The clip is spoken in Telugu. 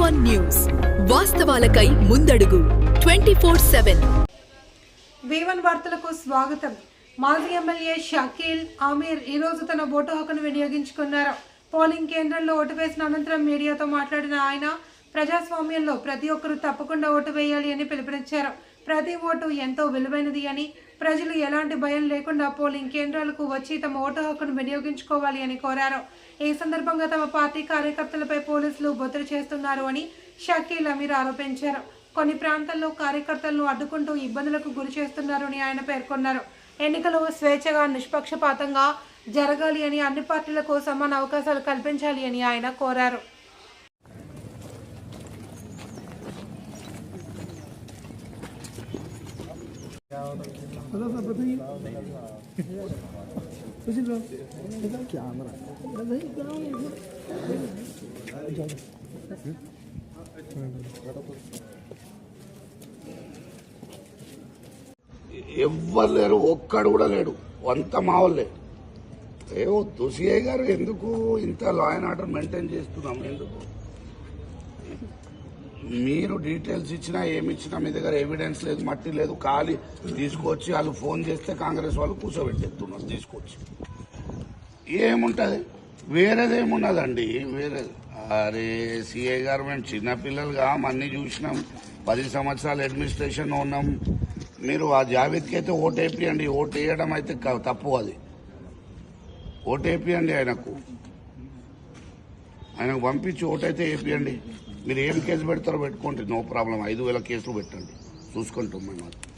వన్ న్యూస్ వాస్తవాలకై ముందడుగు. Twenty four seven. వీవన్ వార్తలకు స్వాగతం. మాజీ ఎమ్మెల్యే షకీల్ ఆమీర్ ఈ రోజు తన ఓటు హక్కును వినియోగించుకున్నారు. పోలింగ్ కేంద్రంలో ఓటు వేసిన అనంతరం మీడియాతో మాట్లాడిన ఆయన ప్రజాస్వామ్యంలో ప్రతి ఒక్కరూ తప్పకుండా ఓటు వేయాలి అని పిలుపునిచ్చారు. ప్రతి ఓటు ఎంతో విలువైనది అని ప్రజలు ఎలాంటి భయం లేకుండా పోలింగ్ కేంద్రాలకు వచ్చి తమ ఓటు హక్కును వినియోగించుకోవాలి అని కోరారు. ఈ సందర్భంగా తమ పార్టీ కార్యకర్తలపై పోలీసులు ఒత్తిడి చేస్తున్నారు అని షకీల్ అమీర్ ఆరోపించారు. కొన్ని ప్రాంతాల్లో కార్యకర్తలను అడ్డుకుంటూ ఇబ్బందులకు గురి చేస్తున్నారని ఆయన పేర్కొన్నారు. ఎన్నికలు స్వేచ్ఛగా నిష్పక్షపాతంగా జరగాలి అని అన్ని పార్టీలకు సమాన అవకాశాలు కల్పించాలి అని ఆయన కోరారు. ఎవ్వరు లేరు ఒక్కడు కూడా లేడు. అంత మా వాళ్ళే ఏవో తుసిఐ గారు ఎందుకు ఇంత లా అండ్ ఆర్డర్ మెయింటైన్ చేస్తున్నాం? ఎందుకు? మీరు డీటెయిల్స్ ఇచ్చినా ఏమి ఇచ్చినా మీ దగ్గర ఎవిడెన్స్ లేదు మట్టి లేదు ఖాళీ తీసుకొచ్చి వాళ్ళు ఫోన్ చేస్తే కాంగ్రెస్ వాళ్ళు కూర్చోబెట్టేస్తున్నారు తీసుకొచ్చి. ఏముంటుంది? వేరేది ఏమున్నదండి? వేరే అరే సిఐ గారు మేము చిన్నపిల్లలుగా అన్నీ చూసినాం. పది సంవత్సరాలు అడ్మినిస్ట్రేషన్ ఉన్నాం. మీరు ఆ జావేద్కి అయితే ఓటు వేపియండి. ఓటు వేయడం అయితే తప్పు అది. ఓటు వేపియండి ఆయనకు. ఆయనకు పంపించి ఓటైతే వేపియండి. మీరు ఏం కేసు పెడతారో పెట్టుకోండి. No problem. ఐదు వేల కేసులు పెట్టండి. చూసుకుంటాం మేము.